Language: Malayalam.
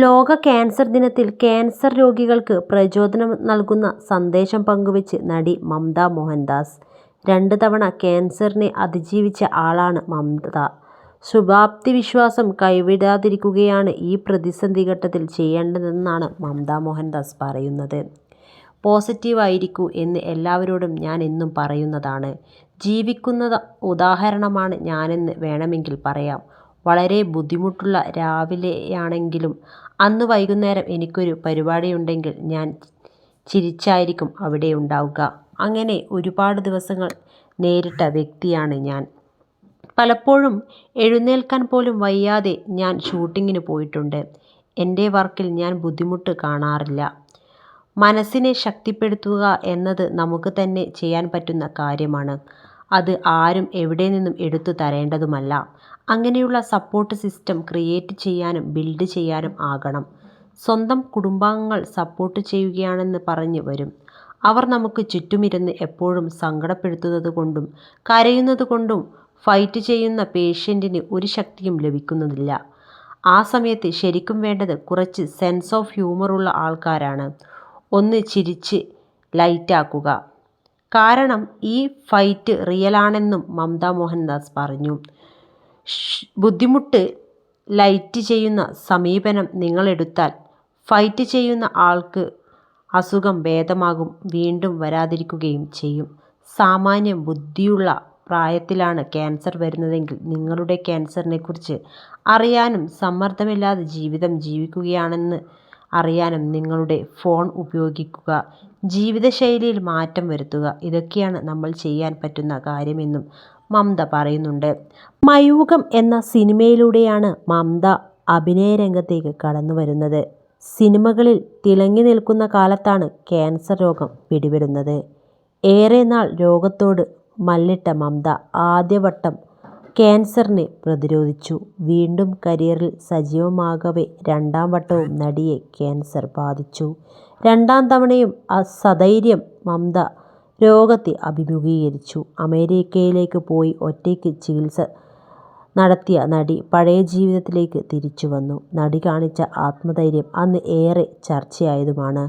ലോക ക്യാൻസർ ദിനത്തിൽ ക്യാൻസർ രോഗികൾക്ക് പ്രചോദനം നൽകുന്ന സന്ദേശം പങ്കുവച്ച് നടി മമത മോഹൻദാസ്. രണ്ട് തവണ ക്യാൻസറിനെ അതിജീവിച്ച ആളാണ് മമത. ശുഭാപ്തി വിശ്വാസം കൈവിടാതിരിക്കുകയാണ് ഈ പ്രതിസന്ധി ഘട്ടത്തിൽ ചെയ്യേണ്ടതെന്നാണ് മമത മോഹൻദാസ് പറയുന്നത്. പോസിറ്റീവായിരിക്കൂ എന്ന് എല്ലാവരോടും ഞാൻ എന്നും പറയുന്നതാണ്. ജീവിക്കുന്ന ഉദാഹരണമാണ് ഞാനെന്ന് വേണമെങ്കിൽ പറയാം. വളരെ ബുദ്ധിമുട്ടുള്ള രാവിലെയാണെങ്കിലും അന്ന് വൈകുന്നേരം എനിക്കൊരു പരിപാടിയുണ്ടെങ്കിൽ ഞാൻ ചിരിച്ചായിരിക്കും അവിടെ ഉണ്ടാവുക അങ്ങനെ ഒരുപാട് ദിവസങ്ങൾ നേരിട്ട വ്യക്തിയാണ് ഞാൻ. പലപ്പോഴും എഴുന്നേൽക്കാൻ പോലും വയ്യാതെ ഞാൻ ഷൂട്ടിങ്ങിന് പോയിട്ടുണ്ട്. എന്റെ വർക്കിൽ ഞാൻ ബുദ്ധിമുട്ട് കാണാറില്ല. മനസ്സിനെ ശക്തിപ്പെടുത്തുക എന്നത് നമുക്ക് തന്നെ ചെയ്യാൻ പറ്റുന്ന കാര്യമാണ്. അത് ആരും എവിടെ നിന്നും എടുത്തു തരേണ്ടതുമല്ല. അങ്ങനെയുള്ള സപ്പോർട്ട് സിസ്റ്റം ക്രിയേറ്റ് ചെയ്യാനും ബിൽഡ് ചെയ്യാനും ആകണം. സ്വന്തം കുടുംബാംഗങ്ങൾ സപ്പോർട്ട് ചെയ്യുകയാണെന്ന് പറഞ്ഞ് വരും. അവർ നമുക്ക് ചുറ്റുമിരുന്ന് എപ്പോഴും സങ്കടപ്പെടുത്തുന്നത് കൊണ്ടും കരയുന്നത് കൊണ്ടും ഫൈറ്റ് ചെയ്യുന്ന പേഷ്യന്റിന് ഒരു ശക്തിയും ലഭിക്കുന്നതില്ല ആ സമയത്ത് ശരിക്കും വേണ്ടത് കുറച്ച് സെൻസ് ഓഫ് ഹ്യൂമറുള്ള ആൾക്കാരാണ്. ഒന്ന് ചിരിച്ച് ലൈറ്റാക്കുക. കാരണം ഈ ഫൈറ്റ് റിയലാണെന്നും മമത മോഹൻദാസ് പറഞ്ഞു. ബുദ്ധിമുട്ട് ലൈറ്റ് ചെയ്യുന്ന സമീപനം നിങ്ങളെടുത്താൽ ഫൈറ്റ് ചെയ്യുന്ന ആൾക്ക് അസുഖം ഭേദമാകും വീണ്ടും വരാതിരിക്കുകയും ചെയ്യും. സാമാന്യ ബുദ്ധിയുള്ള പ്രായത്തിലാണ് ക്യാൻസർ വരുന്നതെങ്കിൽ നിങ്ങളുടെ ക്യാൻസറിനെക്കുറിച്ച് അറിയാനും സമ്മർദ്ദമില്ലാതെ ജീവിതം ജീവിക്കുകയാണെന്ന് അറിയാനും നിങ്ങളുടെ ഫോൺ ഉപയോഗിക്കുക. ജീവിതശൈലിയിൽ മാറ്റം വരുത്തുക. ഇതൊക്കെയാണ് നമ്മൾ ചെയ്യാൻ പറ്റുന്ന കാര്യമെന്നും മമത പറയുന്നുണ്ട്. മയൂഖം എന്ന സിനിമയിലൂടെയാണ് മമത അഭിനയ രംഗത്തേക്ക് കടന്നു വരുന്നത് സിനിമകളിൽ തിളങ്ങി നിൽക്കുന്ന കാലത്താണ് ക്യാൻസർ രോഗം പിടിപെടുന്നത്. ഏറെ നാൾ രോഗത്തോട് മല്ലിട്ട മമത ആദ്യവട്ടം ക്യാൻസറിനെ പ്രതിരോധിച്ചു. വീണ്ടും കരിയറിൽ സജീവമാകവെ രണ്ടാം വട്ടവും നടിയെ ക്യാൻസർ ബാധിച്ചു. രണ്ടാം തവണയും സധൈര്യം മമത രോഗത്തെ അഭിമുഖീകരിച്ചു. അമേരിക്കയിലേക്ക് പോയി ഒറ്റയ്ക്ക് ചികിത്സ നടത്തിയ നടി പഴയ ജീവിതത്തിലേക്ക് തിരിച്ചുവന്നു. നടി കാണിച്ച ആത്മധൈര്യം അന്ന് ഏറെ ചർച്ചയായതുമാണ്.